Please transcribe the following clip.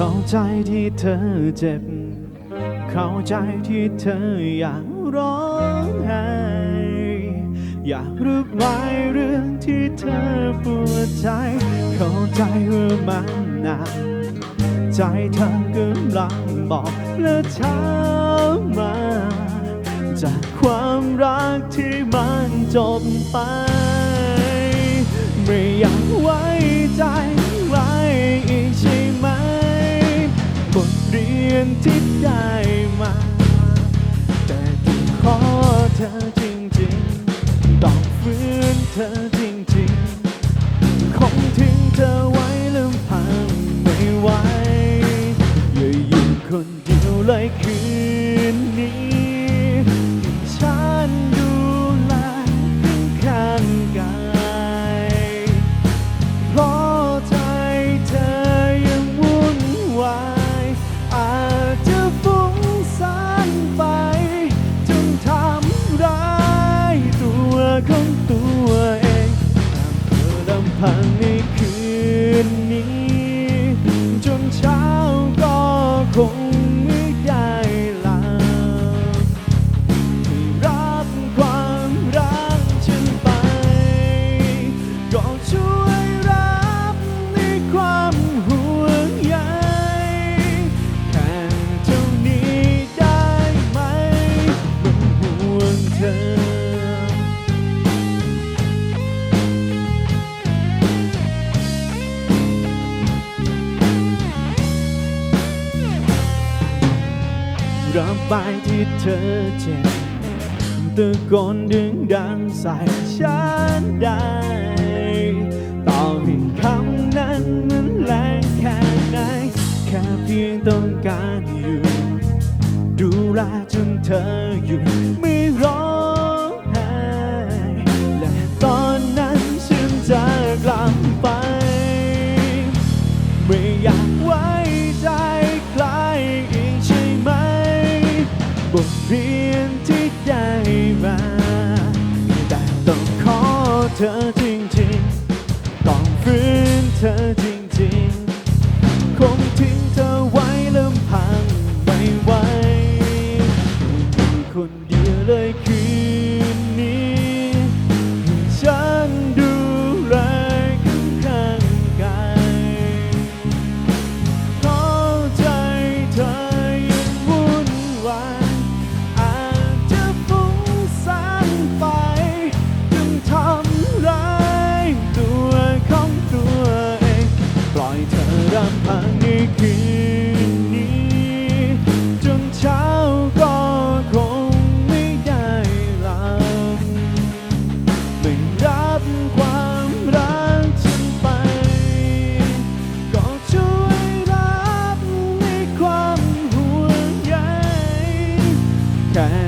เข้าใจที่เธอเจ็บ เข้าใจที่เธออยากร้องไห้ อยากรู้ไหมเรื่องที่เธอปวดใจ เข้าใจว่ามันหนักใจเธอกำลังบอกและช้ามา จากความรักที่มันจบไป ไม่อยาก เรียนที่ได้มา แต่ต้องขอเธอจริงๆ ต้องฝืนเธอจริงๆ คงทิ้งเธอไว้ลำพังไม่ไหวอย่าอยู่คนเดียวเลยคืน ค ระบายที่เธอเจ็บตะโกนดึงดังใส่ฉันได้ ต่อให้คำนั้นมันแรงแค่ไหน แค่เพียงต้องการอยู่ ดูแลจนเธออยู่ไม่ร้อ ต้องขอเธอจริงๆ ต้องฝืนเธอจริงๆ รั